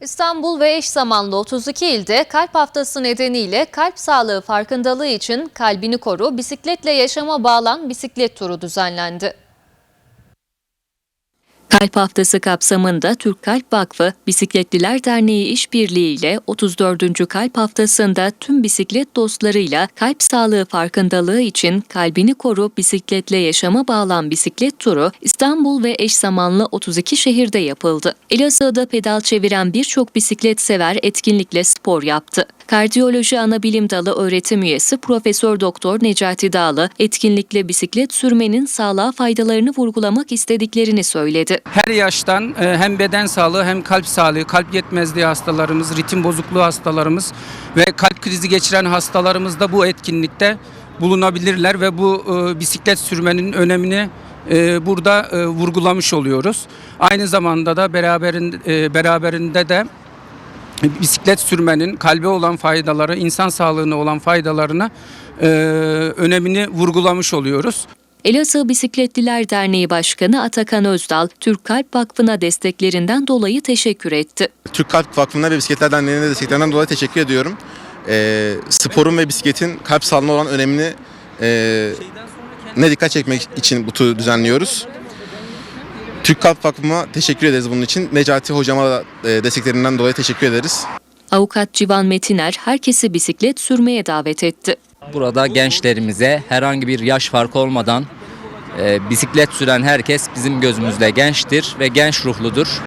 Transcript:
İstanbul ve eş zamanlı 32 ilde kalp haftası nedeniyle kalp sağlığı farkındalığı için kalbini koru, bisikletle yaşama bağlan bisiklet turu düzenlendi. Kalp Haftası kapsamında Türk Kalp Vakfı Bisikletliler Derneği işbirliği ile 34. Kalp Haftası'nda tüm bisiklet dostlarıyla kalp sağlığı farkındalığı için Kalbini Koru Bisikletle Yaşama Bağlan bisiklet turu İstanbul ve eş zamanlı 32 şehirde yapıldı. Elazığ'da pedal çeviren birçok bisiklet sever etkinlikle spor yaptı. Kardiyoloji Anabilim Dalı öğretim üyesi Profesör Doktor Necati Dağlı etkinlikle bisiklet sürmenin sağlığa faydalarını vurgulamak istediklerini söyledi. Her yaştan e, hem beden sağlığı hem kalp sağlığı, kalp yetmezliği hastalarımız, ritim bozukluğu hastalarımız ve kalp krizi geçiren hastalarımız da bu etkinlikte bulunabilirler ve bu e, bisiklet sürmenin önemini e, burada vurgulamış oluyoruz. Aynı zamanda da beraberin, e, beraberinde de bisiklet sürmenin kalbe olan faydaları, insan sağlığına olan faydalarını e, önemini vurgulamış oluyoruz. Elazığ Bisikletliler Derneği Başkanı Atakan Özdal, Türk Kalp Vakfı'na desteklerinden dolayı teşekkür etti. Türk Kalp Vakfı'na ve Bisikletler Derneği'ne de desteklerinden dolayı teşekkür ediyorum. Ee, sporun ve bisikletin kalp sağlığına olan önemini e, ne dikkat çekmek için bu turu düzenliyoruz. Türk Kalp Vakfı'na teşekkür ederiz bunun için. Necati Hocama da e, desteklerinden dolayı teşekkür ederiz. Avukat Civan Metiner herkesi bisiklet sürmeye davet etti. Burada gençlerimize herhangi bir yaş farkı olmadan e, bisiklet süren herkes bizim gözümüzde gençtir ve genç ruhludur.